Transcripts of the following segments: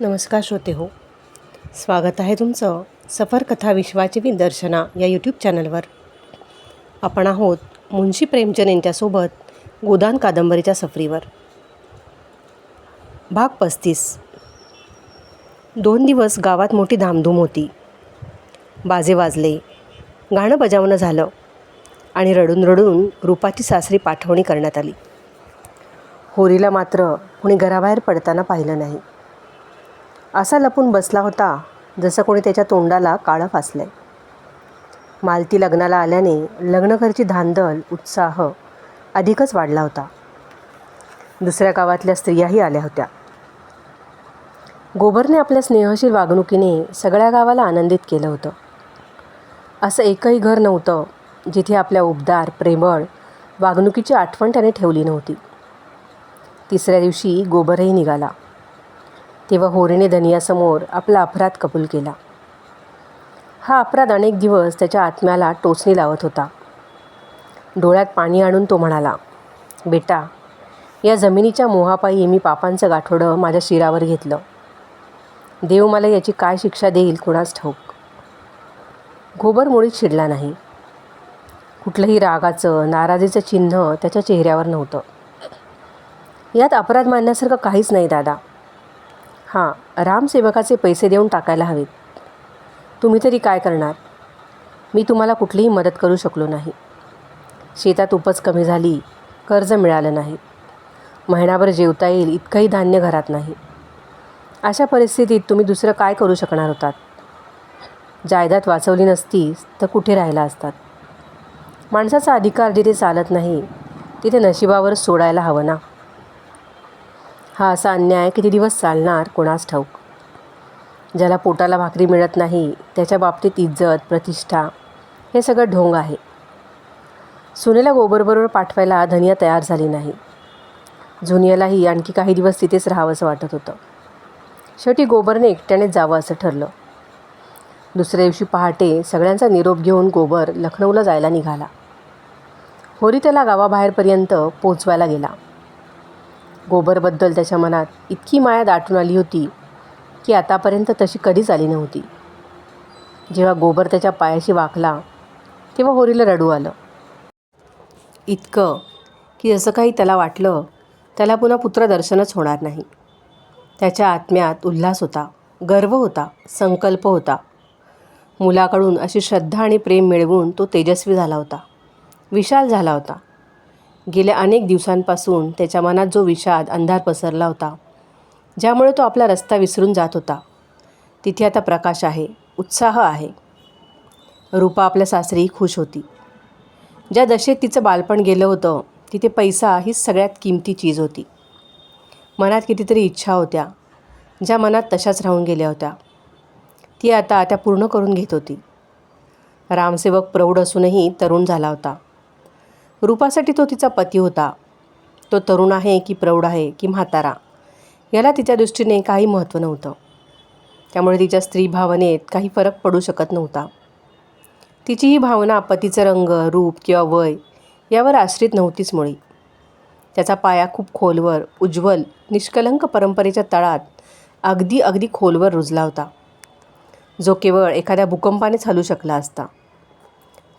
नमस्कार श्रोते हो. स्वागत आहे तुमचं सफर कथा विश्वाची विदर्शना या यूट्यूब चॅनलवर आपण आहोत मुंशी प्रेमचंद यांच्यासोबत गोदान कादंबरीच्या सफरीवर. भाग पस्तीस. दोन दिवस गावात मोठी धामधूम होती. बाजे वाजले. गाणं बजावणं झालं आणि रडून रडून रूपाची सासरी पाठवणी करण्यात आली. होरीला मात्र कुणी घराबाहेर पडताना पाहिलं नाही. असा लपून बसला होता जसं कोणी त्याच्या तोंडाला काळं फासलं आहे मालती लग्नाला आल्याने लग्नघरची धांदल उत्साह अधिकच वाढला होता. दुसऱ्या गावातल्या स्त्रियाही आल्या होत्या. गोबरने आपल्या स्नेहशील वागणुकीने सगळ्या गावाला आनंदित केलं होतं. असं एकही घर नव्हतं जिथे आपल्या उबदार प्रेमळ वागणुकीची आठवण त्याने ठेवली नव्हती. तिसऱ्या दिवशी गोबरही निघाला. तेव्हा होरीने धनियासमोर आपला अपराध कबूल केला. हा अपराध अनेक दिवस त्याच्या आत्म्याला टोचणी लावत होता. डोळ्यात पाणी आणून तो म्हणाला बेटा या जमिनीच्या मोहापायी मी पापांचं गाठोडं माझ्या शिरावर घेतलं. देव मला याची काय शिक्षा देईल कुणास ठाऊक? गोबर मुळीच शिडला नाही. कुठलंही रागाचं नाराजीचं चिन्ह त्याच्या चेहऱ्यावर नव्हतं. यात अपराध मानण्यासारखं काहीच नाही दादा. हां रामसेवकाचे पैसे देऊन टाकायला हवेत. तुम्ही तरी काय करणार? मी तुम्हाला कुठलीही मदत करू शकलो नाही. शेतात उपज कमी झाली कर्ज मिळालं नाही. महिनाभर जेवता येईल इतकंही धान्य घरात नाही. अशा परिस्थितीत तुम्ही दुसरं काय करू शकणार होतात? जायदाद वाचवली नसतीस तर कुठे राहिला असतात? माणसाचा अधिकार जिथे चालत नाही तिथे नशिबावर सोडायला हवं ना? हा असा अन्याय किती दिवस चालणार? कोणास ठाऊक. ज्याला पोटाला भाकरी मिळत नाही त्याच्या बाबतीत इज्जत प्रतिष्ठा हे सगळं ढोंग आहे. सुनेला गोबरबरोबर पाठवायला धनिया तयार झाली नाही. जुनियालाही आणखी काही दिवस तिथेच राहावंसं वाटत होतं. शेवटी गोबरने एकट्यानेच जावं असं ठरलं. दुसऱ्या दिवशी पहाटे सगळ्यांचा निरोप घेऊन गोबर लखनौला जायला निघाला. होरी त्याला गावाबाहेरपर्यंत पोचवायला गेला. गोबरबद्दल त्याच्या मनात इतकी माया दाटून आली होती की आतापर्यंत तशी कधीच आली नव्हती. जेव्हा गोबर त्याच्या पायाशी वाकला तेव्हा होरीला रडू आलं. इतकं की जसं काही त्याला वाटलं त्याला पुन्हा पुत्रदर्शनच होणार नाही. त्याच्या आत्म्यात उल्हास होता गर्व होता संकल्प होता. मुलाकडून अशी श्रद्धा आणि प्रेम मिळवून तो तेजस्वी झाला होता. विशाल झाला होता. गेल्या अनेक दिवसांपासून त्याच्या मनात जो विषाद अंधार पसरला होता ज्यामुळे तो आपला रस्ता विसरून जात होता. तिथे आता प्रकाश आहे उत्साह आहे. रूपा आपल्या सासरी खुश होती. ज्या दशेत तिचं बालपण गेलं होतं तिथे पैसा हीच सगळ्यात किमती चीज होती. मनात कितीतरी इच्छा होत्या ज्या मनात तशाच राहून गेल्या होत्या. ती आता त्या पूर्ण करून घेत होती. रामसेवक प्रौढ असूनही तरुण झाला होता. रूपासाठी तो तिचा पती होता. तो तरुण आहे की प्रौढ आहे की म्हातारा याला तिच्या दृष्टीने काही महत्त्व नव्हतं. त्यामुळे तिच्या स्त्री भावनेत काही फरक पडू शकत नव्हता. तिची ही भावना पतीचं रंग रूप किंवा वय यावर आश्रित नव्हतीच मुळी. त्याचा पाया खूप खोलवर उज्ज्वल निष्कलंक परंपरेच्या तळात अगदी अगदी खोलवर रुजला होता. जो केवळ एखाद्या भूकंपानेच हलू शकला असता.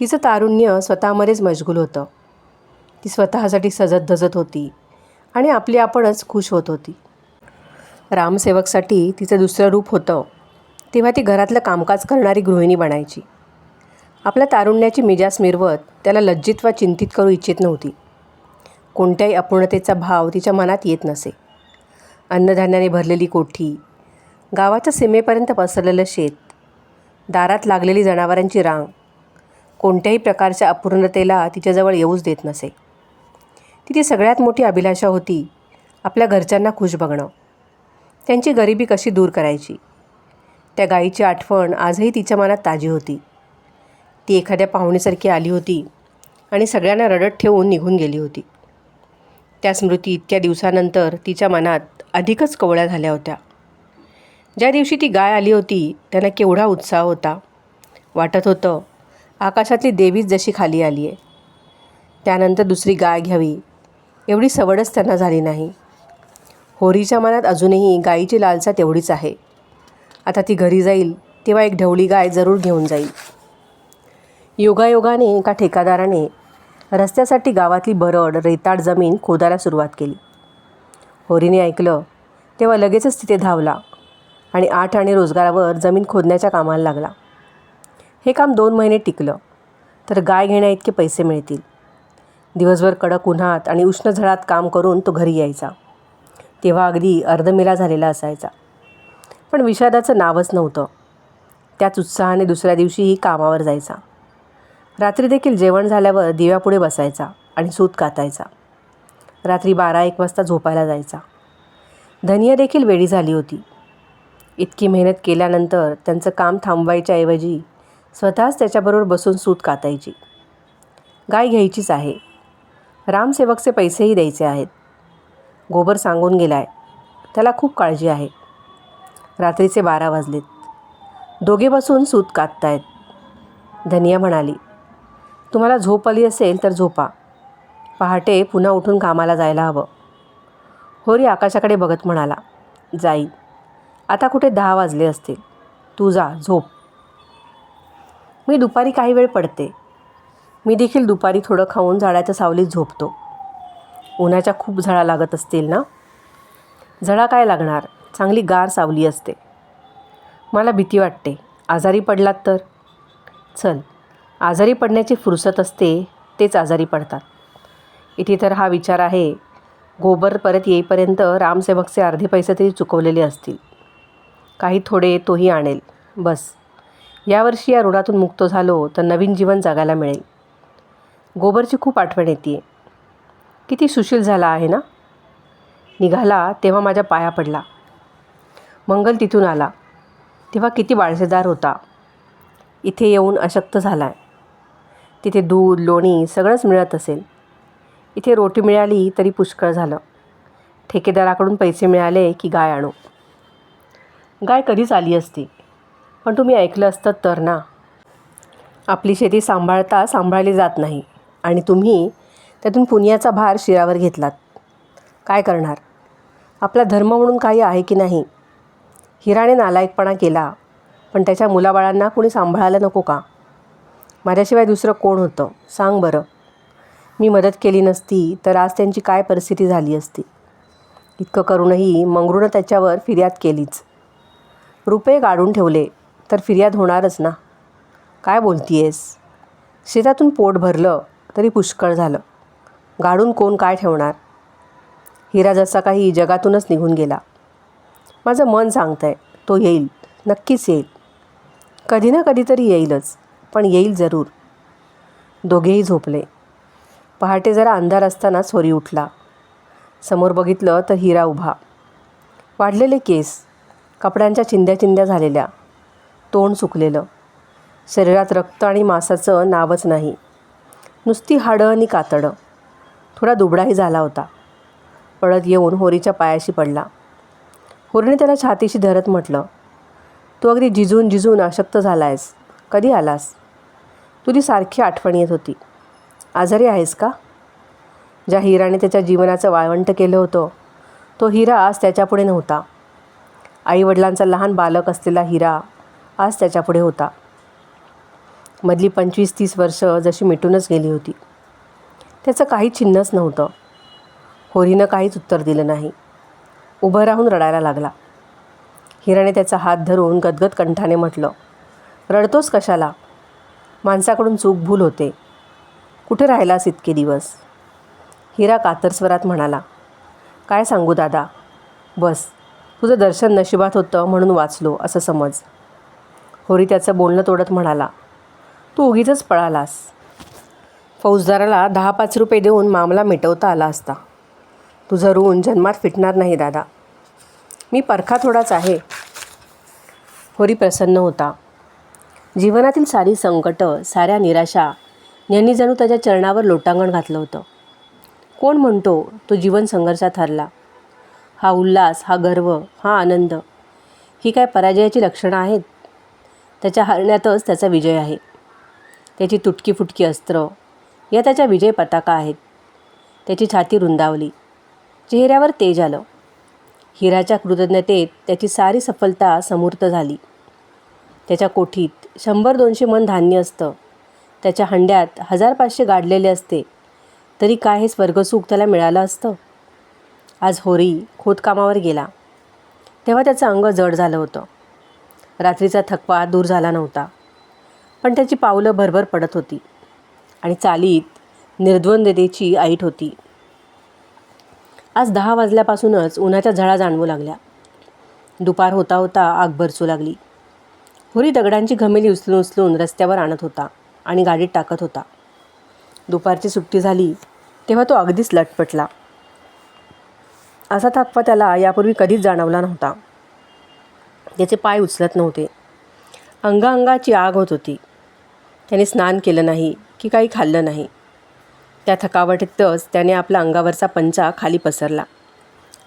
तिचं तारुण्य स्वतःमध्येच मशगूल होतं. ती स्वतःसाठी सजत धजत होती आणि आपली आपणच खुश होत होती. रामसेवकसाठी तिचं दुसरं रूप होतं तेव्हा ती घरातलं कामकाज करणारी गृहिणी बनायची. आपल्या तारुण्याची मिजास मिरवत त्याला लज्जित वा चिंतित करू इच्छित नव्हती. कोणत्याही अपूर्णतेचा भाव तिच्या मनात येत नसे. अन्नधान्याने भरलेली कोठी गावाच्या सीमेपर्यंत पसरलेलं शेत दारात लागलेली जनावरांची रांग कोणत्याही प्रकारच्या अपूर्णतेला तिच्याजवळ येऊच देत नसे. तिची सगळ्यात मोठी अभिलाषा होती. आपल्या घरच्यांना खुश बघणं. त्यांची गरिबी कशी दूर करायची? त्या गाईची आठवण आजही तिच्या मनात ताजी होती. ती एखाद्या पाहुणीसारखी आली होती आणि सगळ्यांना रडत ठेवून निघून गेली होती. त्या स्मृती इतक्या दिवसानंतर तिच्या मनात अधिकच कवळ्या झाल्या होत्या. ज्या दिवशी ती गाय आली होती त्यांना केवढा उत्साह होता. वाटत होतं आकाशातली देवीच जशी खाली आली आहे त्यानंतर दुसरी गाय घ्यावी एवढी सवडच त्यांना झाली नाही. होरीच्या मनात अजूनही गायीची लालसा तेवढीच आहे. आता ती घरी जाईल तेव्हा एक ढवळी गाय जरूर घेऊन जाईल. योगायोगाने एका ठेकादाराने रस्त्यासाठी गावातली बरड रेताड जमीन खोदायला सुरुवात केली. होरीने ऐकलं तेव्हा लगेचच तिथे धावला आणि आठ आणि रोजगारावर जमीन खोदण्याच्या कामाला लागला. हे काम दोन महिने टिकलं तर गाय घेण्या इतके पैसे मिळतील. दिवसभर कडक उन्हात आणि उष्ण झळात काम करून तो घरी यायचा. तेव्हा अगदी अर्धमेला झालेला असायचा. पण विषादाचं नावच नव्हतं. त्याच उत्साहाने दुसऱ्या दिवशीही कामावर जायचा. रात्री देखील जेवण झाल्यावर दिव्यापुढे बसायचा आणि सूत कातायचा. रात्री बारा एक वाजता झोपायला जायचा. धनिया देखील वेळी झाली होती. इतकी मेहनत केल्यानंतर त्यांचं काम थांबवायच्या ऐवजी स्वतःच त्याच्याबरोबर बसून सूत कातायची. गाय घ्यायचीच आहे. रामसेवकचे पैसेही द्यायचे आहेत. गोबर सांगून गेला आहे त्याला खूप काळजी आहे. रात्रीचे बारा वाजलेत. दोघे बसून सूत काततायत. धनिया म्हणाली तुम्हाला झोप आली असेल तर झोपा. पहाटे पुन्हा उठून कामाला जायला हवं. होरी आकाशाकडे बघत म्हणाला जाई आता कुठे दहा वाजले असतील. तू जा झोप. मी दुपारी काही वेळ पडते. मी देखील दुपारी थोडं खाऊन झाडाच्या सावलीत झोपतो. उन्हाच्या खूप झळा लागत असतील ना? झळा काय लागणार? चांगली गार सावली असते. मला भीती वाटते. आजारी पडलात तर? चल आजारी पडण्याची फुरसत असते तेच आजारी पडतात. इथे तर हा विचार आहे गोबर परत येईपर्यंत रामसेवकचे अर्धे पैसे तरी चुकवलेले असतील. काही थोडे तोही आणेल. बस. यावर्षी या ऋणातून मुक्त झालो तर नवीन जीवन जगायला मिळेल. गोबरची खूप आठवण येते. किती सुशील झाला आहे ना? निघाला तेव्हा माझ्या पाया पडला. मंगल तिथून आला. तेव्हा किती वाळसेदार होता. इथे येऊन अशक्त झाला आहे तिथे दूध लोणी सगळंच मिळत असेल. इथे रोटी मिळाली तरी पुष्कळ झालं. ठेकेदाराकडून पैसे मिळाले की गाय आणू. गाय कधीच आली असती. पण तुम्ही ऐकलं असतं तर ना. आपली शेती सांभाळता सांभाळली जात नाही. आणि तुम्ही त्यातून पुण्याचा भार शिरावर घेतलात. काय करणार? आपला धर्म म्हणून काही आहे की नाही? हिराने नालायकपणा केला पण त्याच्या मुलाबाळांना कुणी सांभाळायला नको का? माझ्याशिवाय दुसरं कोण होतं? सांग बरं. मी मदत केली नसती तर आज त्यांची काय परिस्थिती झाली असती? इतकं करूनही मंगरूनं त्याच्यावर फिर्याद केलीच. रुपये काढून ठेवले तर फिर्याद होणारच ना? काय बोलतीयेस? आहेस शेतातून पोट भरलं तरी पुष्कळ झालं. गाडून कोण काय ठेवणार? हिरा जसा काही जगातूनच निघून गेला. माझं मन सांगतं आहे तो येईल नक्कीच येईल. कधी ना कधीतरी येईलच पण येईल जरूर. दोघेही झोपले. पहाटे जरा अंधार असतानाच सोरी उठला. समोर बघितलं तर हिरा उभा. वाढलेले केस कपड्यांच्या चिंध्या चिंध्या झालेल्या. तोंड सुकलेलं. शरीरात रक्त आणि मांसाचं नावच नाही. नुसती हाडं आणि कातडं. थोडा दुबळाही झाला होता. पळत येऊन होरीच्या पायाशी पडला. होरीने त्याला छातीशी धरत म्हटलं तू अगदी जिजून जिजून अशक्त झाला आहेस कधी आलास? तुझी सारखी आठवण येत होती. आजारी आहेस का? ज्या हिराने त्याच्या जीवनाचं वाळवंट केलं होतं तो हिरा आज त्याच्यापुढे नव्हता. आईवडिलांचा लहान बालक असलेला हिरा आज त्याच्यापुढे होता. मधली पंचवीस तीस वर्ष जशी मिटूनच गेली होती. त्याचं काही चिन्हच नव्हतं. होरीनं काहीच उत्तर दिलं नाही. उभं राहून रडायला लागला. हिराने त्याचा हात धरून गदगद कंठाने म्हटलं रडतोस कशाला? माणसाकडून चूक भूल होते. कुठे राहिलास इतके दिवस? हिरा कातरस्वरात म्हणाला काय सांगू दादा? बस तुझं दर्शन नशिबात होतं म्हणून वाचलो असं समज. होरी त्याचं बोलणं तोडत म्हणाला तू उगीच पळालास. फौजदाराला दहा पाच रुपये देऊन मामला मिटवता आला असता. तुझं ऋण जन्मात फिटणार नाही दादा. मी परखा थोडाच आहे. होरी प्रसन्न होता. जीवनातील सारी संकटं साऱ्या निराशा यांनी जणू त्याच्या चरणावर लोटांगण घातलं होतं. कोण म्हणतो तो जीवन संघर्षात हरला? हा उल्हास हा गर्व हा आनंद ही काय पराजयाची लक्षणं आहेत? त्याच्या हरण्यातच त्याचा विजय आहे. त्याची तुटकी फुटकी अस्त्र या त्याच्या विजय पताका आहेत. त्याची छाती रुंदावली. चेहऱ्यावर तेज आलं. हिराच्या कृतज्ञतेत त्याची सारी सफलता समूर्त झाली. त्याच्या कोठीत शंभर दोनशे मन धान्य असतं. त्याच्या हंड्यात हजार पाचशे गाडलेले असते. तरी काय हे स्वर्गसुख त्याला मिळालं असतं? आज होरी खोदकामावर गेला. तेव्हा त्याचं अंग जड झालं होतं. रात्रीचा थकवा दूर झाला नव्हता. पण त्याची पावलं भरभर पडत होती. आणि चालीत निर्द्वंदतेची ऐट होती. आज दहा वाजल्यापासूनच उन्हाच्या झळा जाणवू लागल्या. दुपार होता होता आग बरचू लागली. होरी दगडांची घमेली उचलून उचलून रस्त्यावर आणत होता आणि गाडीत टाकत होता. दुपारची सुट्टी झाली तेव्हा तो अगदीच लटपटला. असा थकवा त्याला यापूर्वी कधीच जाणवला नव्हता. त्याचे पाय उचलत नव्हते. अंगाअंगाची आग होत होती. त्याने स्नान केलं नाही की काही खाल्लं नाही. त्या थकावटीतच त्याने आपला अंगावरचा पंचा खाली पसरला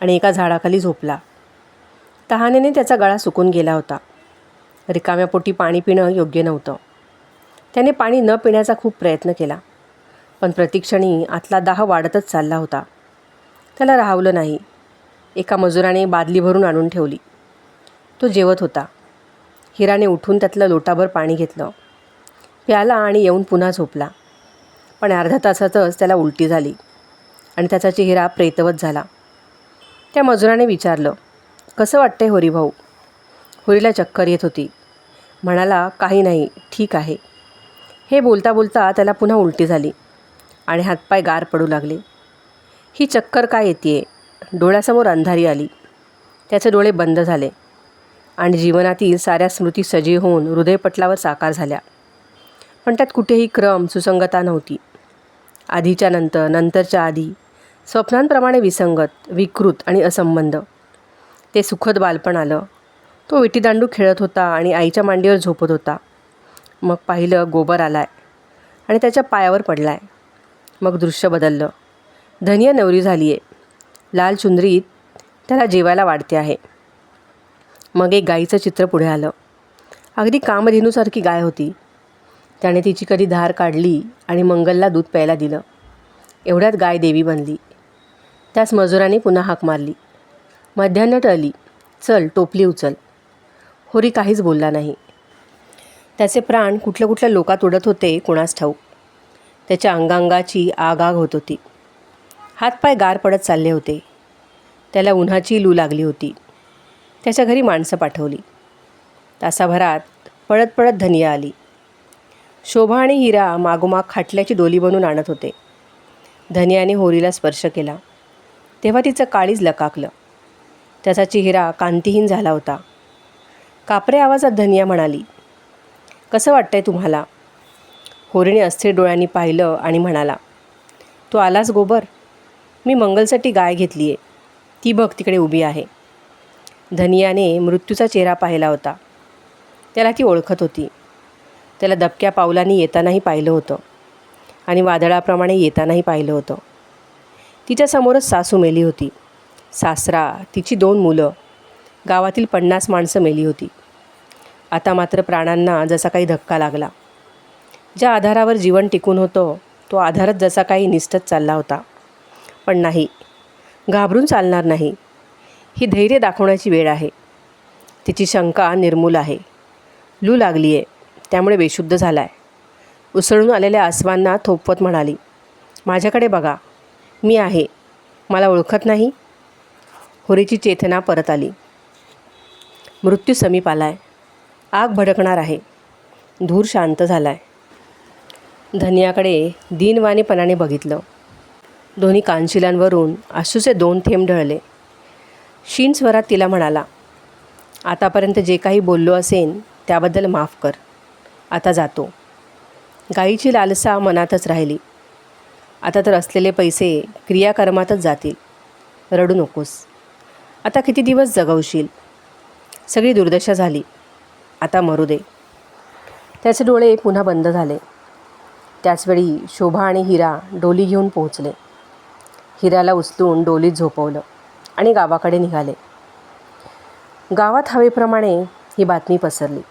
आणि एका झाडाखाली झोपला. तहानेने त्याचा गळा सुकून गेला होता. रिकाम्या पोटी पाणी पिणं योग्य नव्हतं. त्याने पाणी न पिण्याचा खूप प्रयत्न केला पण प्रतिक्षणी आतला दाह वाढतच चालला होता. त्याला राहवलं नाही. एका मजुराने बादली भरून आणून ठेवली. तो जेवत होता. हिराने उठून त्यातलं लोटाभर पाणी घेतलं. प्याला आणि येऊन पुन्हा झोपला. पण अर्ध्या तासातच त्याला उलटी झाली आणि त्याचा चेहरा प्रेतवत झाला. त्या मजुराने विचारलं कसं वाटतंय होरी भाऊ? होरीला चक्कर येत होती. म्हणाला काही नाही ठीक आहे. हे बोलता बोलता त्याला पुन्हा उलटी झाली आणि हातपाय गार पडू लागले. ही चक्कर काय येते डोळ्यासमोर अंधारी आली. त्याचे डोळे बंद झाले. आणि जीवनातील साऱ्या स्मृती सजीव होऊन हृदयपटलावर साकार झाल्या. पण त्यात कुठेही क्रम सुसंगता नव्हती. आधीच्या नंतर नंतरच्या आधी स्वप्नांप्रमाणे विसंगत विकृत आणि असंबंध. ते सुखद बालपण आलं. तो विटीदांडू खेळत होता आणि आईच्या मांडीवर झोपत होता. मग पाहिलं गोबर आलाय आणि त्याच्या पायावर पडलाय. मग दृश्य बदललं. धनिया नवरी झाली आहे लाल चुंदरीत त्याला जेवायला वाढते आहे. मग एक गाईचं चित्र पुढे आलं. अगदी कामधेनूसारखी गाय होती. त्याने तिची कधी धार काढली आणि मंगलला दूध प्यायला दिलं. एवढ्यात गाय देवी बनली. त्याच मजुराने पुन्हा हाक मारली. मध्यान्ह टळली. चल टोपली उचल. होरी काहीच बोलला नाही. त्याचे प्राण कुठल्या कुठल्या लोकात उडत होते कोणास ठाऊक. त्याच्या अंगांगाची आग आग होत होती. हातपाय गार पडत चालले होते. त्याला उन्हाची लू लागली होती. त्याच्या घरी माणसं पाठवली. तासाभरात पळत पळत धनिया आली. शोभा आणि हिरा मागोमाग खाटल्याची डोली बनून आणत होते. धनियाने होरीला स्पर्श केला. तेव्हा तिचं काळीज लकाकलं. त्याचा चेहरा कांतीहीन झाला होता. कापरे आवाजात धनिया म्हणाली कसं वाटतंय तुम्हाला? होरीने अस्थिर डोळ्यांनी पाहिलं आणि म्हणाला तू आलास गोबर? मी मंगलसाठी गाय घेतली आहे ती बघ तिकडे उभी आहे. धनियाने मृत्यूचा चेहरा पाहिला होता. त्याला ती ओळखत होती. त्याला दबक्या पावलांनी येतानाही पाहिलं होतं आणि वादळाप्रमाणे येतानाही पाहिलं होतं. तिच्यासमोरच सासू मेली होती. सासरा तिची दोन मुलं गावातील पन्नास माणसं मेली होती. आता मात्र प्राणांना जसा काही धक्का लागला. ज्या आधारावर जीवन टिकून होतं तो आधारच जसा काही निष्ठत चालला होता. पण नाही घाबरून चालणार नाही. ही धैर्य दाखवण्याची वेळ आहे. तिची शंका निर्मूल आहे. लू लागली आहे त्यामुळे बेशुद्ध झाला आहे उसळून आलेल्या आसवांना थोपवत म्हणाली माझ्याकडे बघा. मी आहे. मला ओळखत नाही. होरीची चेतना परत आली. मृत्यू समीप आला आहे आग भडकणार आहे. धूर शांत झाला आहे धनियाकडे दिनवाणीपणाने बघितलं. दोन्ही कानशिलांवरून आशूचे दोन थेंब ढळले. शीन स्वरात तिला म्हणाला आतापर्यंत जे काही बोललो असेन त्याबद्दल माफ कर. आता जातो. गाईची लालसा मनातच राहिली. आता तर असलेले पैसे क्रियाकर्मातच जातील. रडू नकोस. आता किती दिवस जगवशील? सगळी दुर्दशा झाली. आता मरू दे. त्याचे डोळे पुन्हा बंद झाले. त्याचवेळी शोभा आणि हिरा डोली घेऊन पोहोचले. हिऱ्याला उचलून डोलीत झोपवलं. आणि गावाकडे निघाले. गावात हवेप्रमाणे ही बातमी पसरली.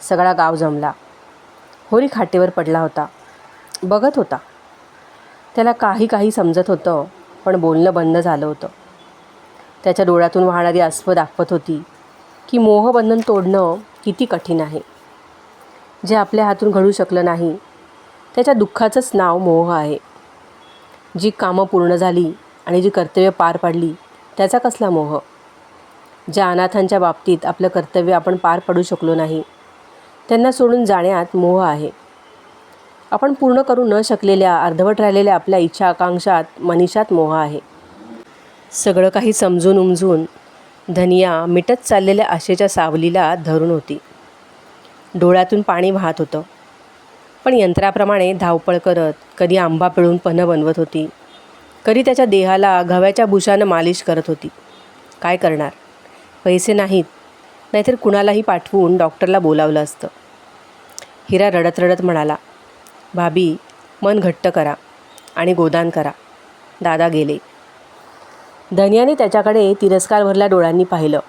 सगळा गाव जमला. होरी खाटेवर पडला होता. बघत होता. त्याला काही काही समजत होतं पण बोलणं बंद झालं होतं. त्याच्या डोळ्यातून वाहणारी अस्व दाखवत होती की मोहबंधन तोडणं किती कठीण आहे. जे आपल्या हातून घडू शकलं नाही त्याच्या दुःखाचंच नाव मोह आहे. जी कामं पूर्ण झाली आणि जी कर्तव्य पार पाडली त्याचा कसला मोह? ज्या अनाथांच्या बाबतीत आपलं कर्तव्य आपण पार पडू शकलो नाही त्यांना सोडून जाण्यात मोह आहे. आपण पूर्ण करू न शकलेल्या अर्धवट राहिलेल्या आपल्या इच्छा आकांक्षात मनीषात मोह आहे. सगळं काही समजून उमजून धनिया मिटत चाललेल्या आशेच्या सावलीला धरून होती. डोळ्यातून पाणी वाहत होतं. पण यंत्राप्रमाणे धावपळ करत कधी आंबा पिळून पन्ह बनवत होती. कधी त्याच्या देहाला गव्याच्या भुशानं मालिश करत होती. काय करणार? पैसे नाहीत. नाहीतर कुणालाही पाठवून डॉक्टरला बोलावलं असतं. हिरा रडत रडत म्हणाला भाभी मन घट्ट करा आणि गोदान करा. दादा गेले. धनियाने त्याच्याकडे तिरस्कार भरल्या डोळ्यांनी पाहिलं.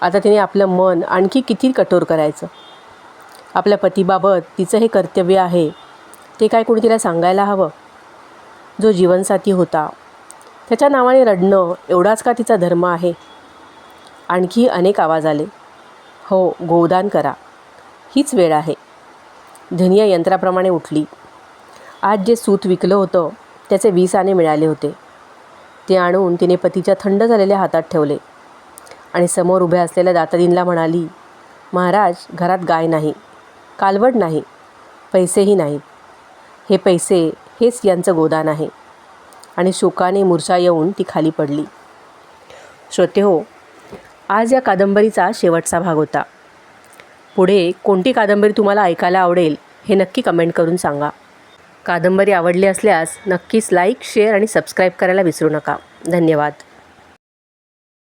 आता तिने आपलं मन आणखी किती कठोर करायचं? आपल्या पतीबाबत तिचं हे कर्तव्य आहे. ते काय कोणी तिला सांगायला हवं? जो जीवनसाथी होता. त्याच्या नावाने रडणं एवढाच का तिचा धर्म आहे? आणखी अनेक आवाज आले. हो गोदान करा. हीच वेळ आहे. धनिया यंत्राप्रमाणे उठली. आज जे सूत विकलं होतं त्याचे वीस आणे मिळाले होते. ते आणून तिने पतीच्या थंड झालेल्या हातात ठेवले. आणि समोर उभ्या असलेल्या दातादीनला म्हणाली महाराज घरात गाय नाही. कालवड नाही. पैसेही नाहीत हे पैसे हेच यांचं गोदान आहे. आणि शोकाने मूर्छा येऊन ती खाली पडली. श्रोते हो आज या कादंबरीचा शेवटचा भाग होता. पुढे कोणती कादंबरी तुम्हाला ऐकायला आवडेल हे नक्की कमेंट करून सांगा. कादंबरी आवडली असल्यास नक्कीच लाईक शेअर आणि सबस्क्राईब करायला विसरू नका. धन्यवाद.